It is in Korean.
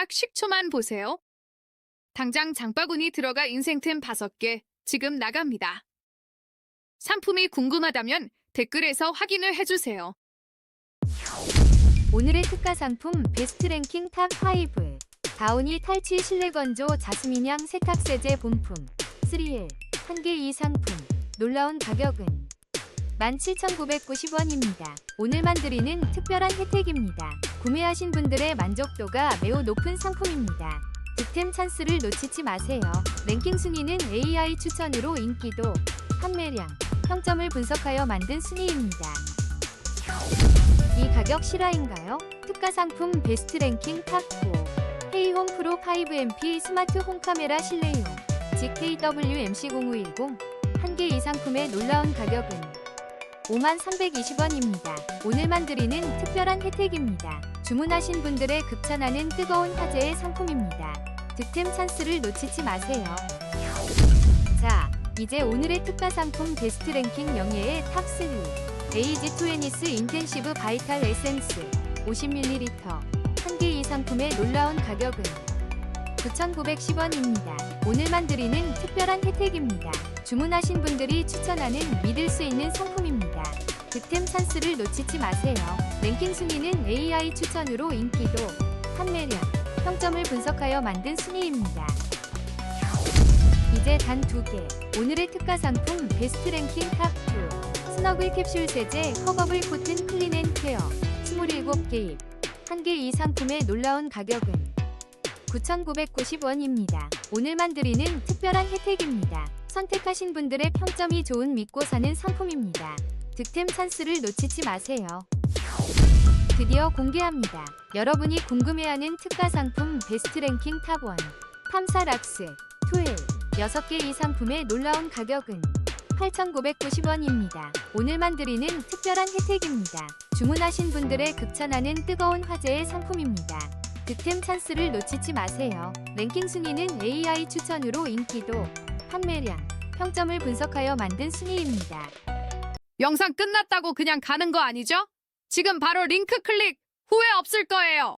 딱 10초만 보세요. 당장 장바구니 들어가 인생템 5개 지금 나갑니다. 상품이 궁금하다면 댓글에서 확인을 해주세요. 오늘의 특가 상품 베스트 랭킹 탑5 다우니 탈취 실내 건조 자스민향 세탁 세제 본품 3L 1개 이 상품 놀라운 가격은 17,990원입니다. 오늘만 드리는 특별한 혜택입니다. 구매하신 분들의 만족도가 매우 높은 상품입니다. 득템 찬스를 놓치지 마세요. 랭킹 순위는 AI 추천으로 인기도, 판매량, 평점을 분석하여 만든 순위입니다. 이 가격 실화인가요? 특가 상품 베스트 랭킹 탑4 헤이홈 프로 5MP 스마트 홈 카메라 실내용 GKWMC0510 한 개 이 상품의 놀라운 가격은 5320원입니다. 오늘만 드리는 특별한 혜택입니다. 주문하신 분들의 급찬하는 뜨거운 화제의 상품입니다. 득템 찬스를 놓치지 마세요. 자, 이제 오늘의 특가 상품 베스트 랭킹 영예의 탑3 에이지 투애니스 인텐시브 바이탈 에센스 50ml 한 개 이 상품의 놀라운 가격은 9,910원입니다. 오늘만 드리는 특별한 혜택입니다. 주문하신 분들이 추천하는 믿을 수 있는 상품입니다. 득템 찬스를 놓치지 마세요. 랭킹 순위는 AI 추천으로 인기도, 판매량, 평점을 분석하여 만든 순위입니다. 이제 단 두 개. 오늘의 특가 상품 베스트 랭킹 탑2 스너글 캡슐 세제 커버블 코튼 클린 앤 케어 27개입 한 개 이 상품의 놀라운 가격은 9,990원입니다. 오늘만 드리는 특별한 혜택입니다. 선택하신 분들의 평점이 좋은 믿고 사는 상품입니다. 득템 찬스를 놓치지 마세요. 드디어 공개합니다. 여러분이 궁금해하는 특가 상품 베스트 랭킹 탑1 팜사락스 2엘 6개 이 상품의 놀라운 가격은 8,990원입니다. 오늘만 드리는 특별한 혜택입니다. 주문하신 분들의 급찬하는 뜨거운 화제의 상품입니다. 득템 찬스를 놓치지 마세요. 랭킹 순위는 AI 추천으로 인기도, 판매량, 평점을 분석하여 만든 순위입니다. 영상 끝났다고 그냥 가는 거 아니죠? 지금 바로 링크 클릭 후회 없을 거예요.